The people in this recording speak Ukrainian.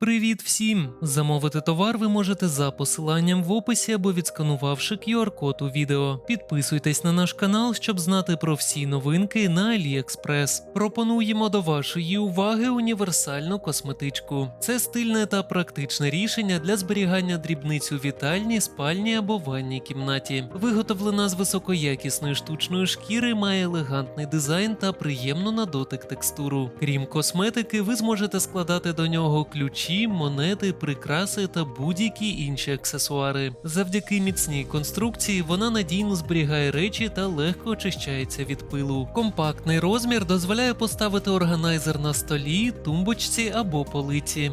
Привіт всім! Замовити товар ви можете за посиланням в описі або відсканувавши QR-код у відео. Підписуйтесь на наш канал, щоб знати про всі новинки на AliExpress. Пропонуємо до вашої уваги універсальну косметичку. Це стильне та практичне рішення для зберігання дрібниць у вітальні, спальні або ванній кімнаті. Виготовлена з високоякісної штучної шкіри, має елегантний дизайн та приємну на дотик текстуру. Крім косметики, ви зможете складати до нього ключі, монети, прикраси та будь-які інші аксесуари. Завдяки міцній конструкції вона надійно зберігає речі та легко очищається від пилу. Компактний розмір дозволяє поставити органайзер на столі, тумбочці або полиці.